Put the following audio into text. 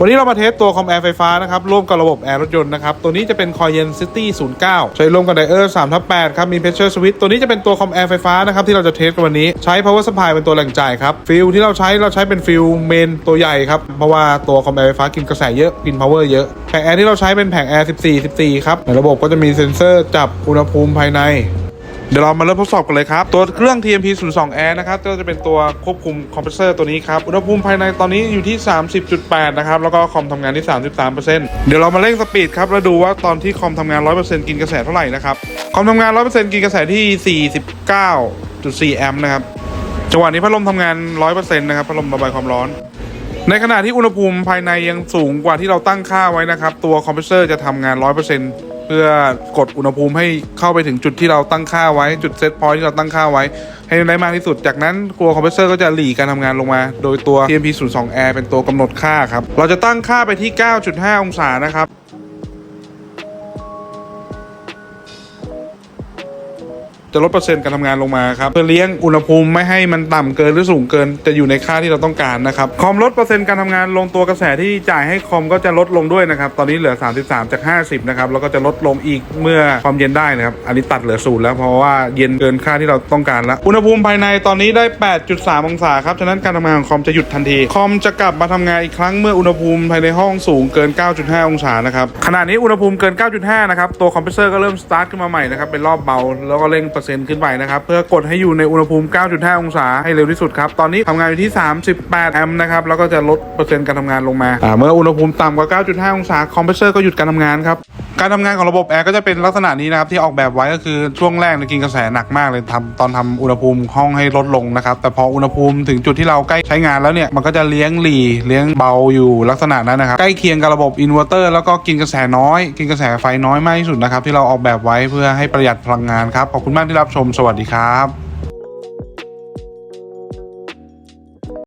วันนี้เรามาเทสตัวคอมแอร์ไฟฟ้านะครับ ร่วมกับระบบแอร์รถยนต์นะครับ ตัวนี้จะเป็นคอยเยนซิตี้09 ใช้ร่วมกับไดเออร์3ทับ8ครับ มีเพชเชอร์สวิตตัวนี้จะเป็นตัวคอมแอร์ไฟฟ้านะครับ ที่เราจะเทสกันวันนี้ ใช้ power supply เป็นตัวแหล่งจ่ายครับ ฟิลที่เราใช้เราใช้เป็นฟิลเมนตัวใหญ่ครับ เพราะว่าตัวคอมแอร์ไฟฟ้ากินกระแสเยอะ กิน power เยอะ แผงแอร์ที่เราใช้เป็นแผงแอร์14 14 ครับ ในระบบก็จะมีเซ็นเซอร์จับอุณหภูมิภายใน เดี๋ยวเรามาเริ่มทดสอบกันเลยครับ ตัวเครื่อง TMP 0 2 Air นะครับก็จะเป็นตัวควบคุมคอมเพรสเซอร์ตัวนี้ครับ อุณหภูมิภายในตอนนี้อยู่ที่ 30.8 นะครับ แล้วก็คอมทำงานที่ 33%เดี๋ยวเรามาเร่งสปีดครับ แล้วดูว่าตอนที่คอมทำงาน 100%กินกระแสเท่าไหร่นะครับ คอมทำงาน 100%กินกระแสที่ 49.4 แอมป์นะครับ จังหวะนี้พัดลมทำงาน 100%นะครับพัดลมระบายความร้อน ในขณะที่อุณหภูมิภายในยังสูงกว่าที่เราตั้งค่าไว้นะครับ ตัวคอมเพรสเซอร์จะทำงาน 100% เพื่อกดอุณหภูมิให้เข้าไปถึงจุดที่เราตั้งค่าไว้จุดเซตพอยต์ที่เราตั้งค่าไว้ ให้ได้มากที่สุด จากนั้นตัวคอมเพรสเซอร์ก็จะหลีการทำงานลงมา โดยตัว TMP 0 2 Air เป็นตัวกำหนดค่าครับ เราจะตั้งค่าไปที่ 9.5 องศานะครับ จะลดเปอร์เซ็นต์การทำงานลงมาครับเพื่อเลี้ยงอุณหภูมิไม่ให้มันต่ำเกินหรือสูงเกิน จะอยู่ในค่าที่เราต้องการนะครับคอมลดเปอร์เซ็นต์การทำงานลงตัวกระแสที่จ่ายให้คอมก็จะลดลงด้วยนะครับตอนนี้เหลือ 33 จาก 50 นะครับแล้วก็จะลดลงอีกเมื่อความเย็นได้นะครับอันนี้ตัดเหลือศูนย์แล้วเพราะว่าเย็นเกินค่าที่เราต้องการแล้วอุณหภูมิภายในตอนนี้ได้ 8.3 องศาครับฉะนั้นการทำงานของคอมจะหยุดทันที คอมจะกลับมาทำงานอีกครั้งเมื่ออุณหภูมิภายในห้องสูงเกิน 9.5 องศานะครับขณะนี้อุณหภูมิเกิน 9.5 นะครับตัวคอมเพรสเซอร์ก็เริ่มสตาร์ทขึ้นมาใหม่นะครับเป็นรอบเบาแล้วก็เร่งประขึ้นไปนะครับ เพื่อกดให้อยู่ในอุณหภูมิ 9.5 องศาให้เร็วที่สุดครับ ตอนนี้ทำงานอยู่ที่ 38 แอมป์นะครับ แล้วก็จะลดเปอร์เซ็นต์การทำงานลงมา เมื่ออุณหภูมิต่ำกว่า 9.5 องศาคอมเพรสเซอร์ก็หยุดการทำงานครับการทำงานของระบบแอร์ก็จะเป็นลักษณะนี้นะครับที่ออกแบบไว้ก็คือช่วงแรกเนี่ยกินกระแสหนักมากเลยทำตอนทำอุณหภูมิห้องให้ลดลงนะครับแต่พออุณหภูมิถึงจุดที่เราใกล้ใช้งานแล้วเนี่ยมันก็จะเลี้ยงหลีเลี้ยงเบาอยู่ลักษณะนั้นนะครับใกล้เคียงกับระบบอินเวอร์เตอร์แล้วก็กินกระแสน้อย กินกระแสไฟน้อยมากที่สุดนะครับที่เราออกแบบไว้เพื่อให้ประหยัดพลังงานครับขอบคุณมากที่รับชมสวัสดีครับ